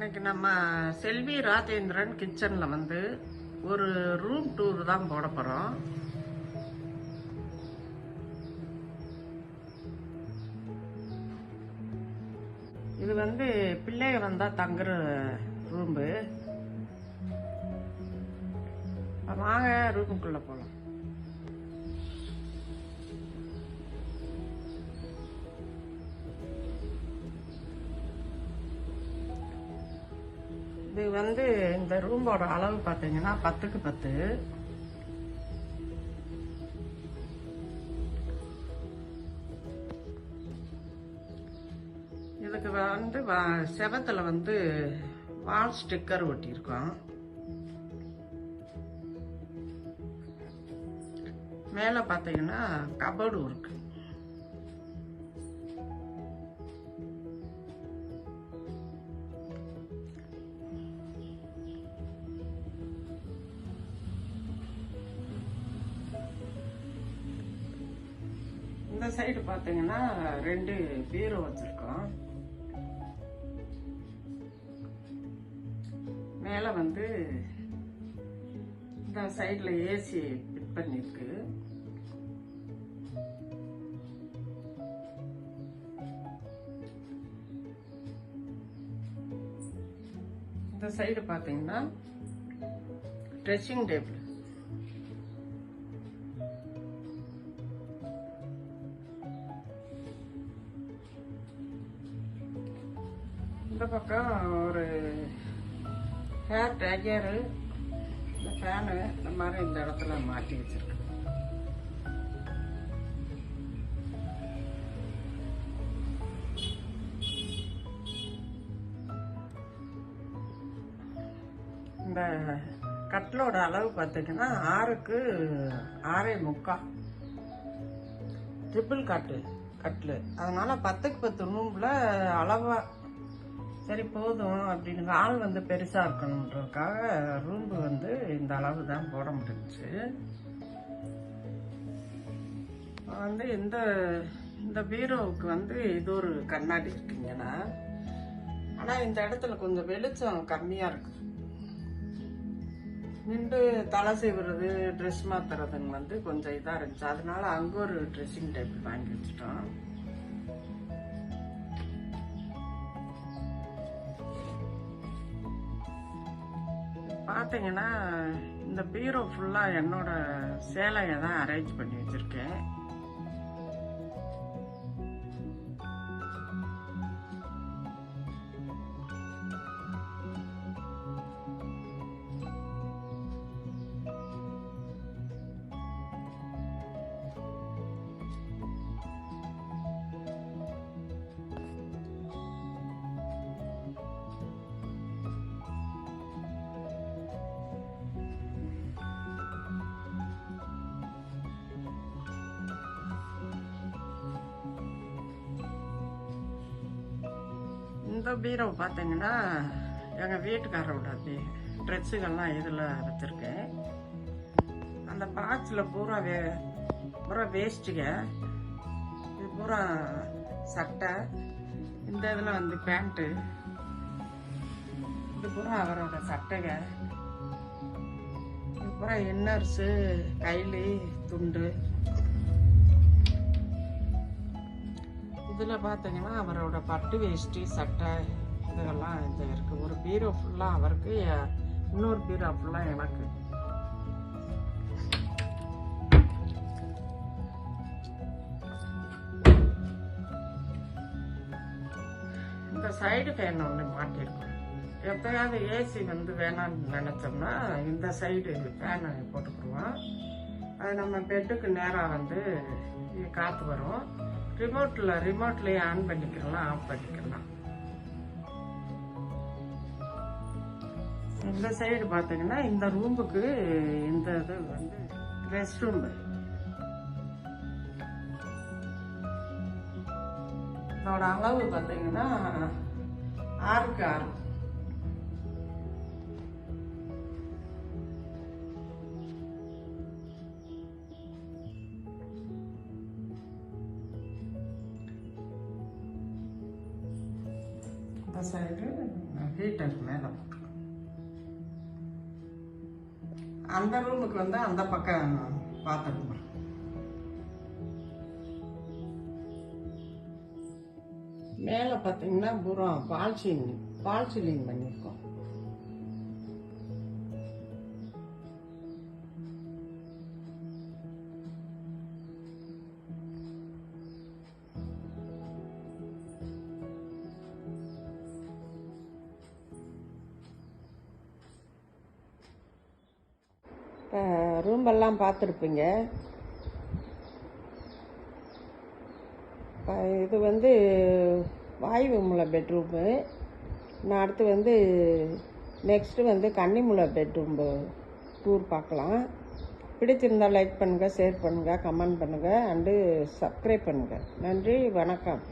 இன்னைக்கு நம்ம செல்வி ராஜேந்திரன் கிச்சனில் வந்து ஒரு ரூம் டூர் தான் போட போகிறோம் இது வந்து பிள்ளைங்க வந்தால் தங்குற ரூம்பு வாங்க ரூமுக்குள்ளே போகலாம் இது வந்து இந்த ரூமோட அளவு பார்த்தீங்கன்னா பத்துக்கு பத்து. இதுக்கு வந்து வ- செவத்துல வந்து வால் ஸ்டிக்கர் ஒட்டியிருக்கோம். மேலே பார்த்தீங்கன்னா கபோர்டு இருக்கு இந்த சைடு பார்த்தீங்கன்னா ரெண்டு பீரோ வச்சிருக்கோம். மேலே வந்து இந்த சைடில் ஏசி ஃபிட் பண்ணியிருக்கு இந்த சைடு பார்த்தீங்கன்னா ட்ரெஸ்ஸிங் டேபிள் இந்த பக்கம் ஒரு ஹேர் ட்ரையரு இந்த ஃபேனு இந்த மாதிரி இந்த இடத்துல மாட்டி வச்சிருக்கு இந்த கட்டிலோட அளவு பார்த்தீங்கன்னா ஆறுக்கு ஆறே முக்கால் ட்ரிபிள் காட்டு கட்டில் அதனால் பத்துக்கு பத்து நூம்பில் அளவாக சரி போதும் அப்படின்னு ஆள் வந்து பெருசாக இருக்கணுன்றதுக்காக ரூம்பு வந்து இந்த அளவு தான் போட முடிஞ்சு வந்து இந்த இந்த பீரோவுக்கு வந்து இது ஒரு கண்ணாடி இருக்குங்கன்னா ஆனால் இந்த இடத்துல கொஞ்சம் வெளிச்சம் கம்மியாக இருக்கு. நின்று தலை செய்வது ட்ரெஸ் மாற்றுறதுன்னு வந்து கொஞ்சம் இதாக இருந்துச்சு. அதனால அங்கே ஒரு ட்ரெஸ்ஸிங் டேபிள் வாங்கி வச்சுட்டோம். பார்த்தீங்கன்னா இந்த பீரோ ஃபுல்லாக என்னோட சேலையை தான் அரேஞ்ச் பண்ணி வச்சுருக்கேன். இந்த பீரோ பார்த்தீங்கன்னா எங்கள் வீட்டுக்காரரோட பீ ட்ரெஸ்ஸுகள்லாம் இதில் வச்சுருக்கேன். அந்த பாக்ஸில் பூரா வே பூரா வேஸ்ட்டுங்க இது பூரா சட்டை இந்த இதில் வந்து பேண்ட்டு இது பூரா அவரோட சட்டைங்க இது பூரா இன்னர்ஸு கைலி துண்டு. இதில் பார்த்தீங்கன்னா அவரோட பட்டு வேஷ்டி சட்டை இதெல்லாம் இது இருக்கு. ஒரு பீரோ ஃபுல்லாக அவருக்கு இன்னொரு பீரோ ஃபுல்லாக எனக்கு. இந்த சைடு ஃபேன் ஒன்று மாட்டியிருக்கோம் எப்பயாவது ஏசி வந்து வேணாம்னு நினச்சோம்னா இந்த சைடு ஃபேனை போட்டுக்கிடுவோம். அது நம்ம பெட்டுக்கு நேராக வந்து காற்று வரும். ரிமோட்டில் ரிமோட்லேயே ஆன் பண்ணிக்கலாம் ஆஃப் பண்ணிக்கலாம்? இந்த சைடு பார்த்தீங்கன்னா இந்த ரூமுக்கு இந்த இது வந்து ரெஸ்ட் ரூம் இதோட அளவு பார்த்தீங்கன்னா ஆறுக்கு ஆறு. அந்த சைடு ஹீட்டர் மேலே. அந்த ரூமுக்கு வந்து அந்த பக்கம் பார்த்துருங்க மேலே பார்த்தீங்கன்னா பூரா பால் சீலிங் பால் சீலிங் பண்ணியிருக்கோம். ரூம்பெல்லாம் பார்த்துருப்பீங்க. இது வந்து வாயுமுலை பெட்ரூமு. நான் அடுத்து வந்து நெக்ஸ்ட்டு வந்து கன்னிமுளை பெட்ரூம் டூர் பார்க்கலாம். பிடிச்சிருந்தால் லைக் பண்ணுங்கள் ஷேர் பண்ணுங்கள் கமெண்ட் பண்ணுங்கள் அண்டு சப்ஸ்கிரைப் பண்ணுங்கள் நன்றி வணக்கம்.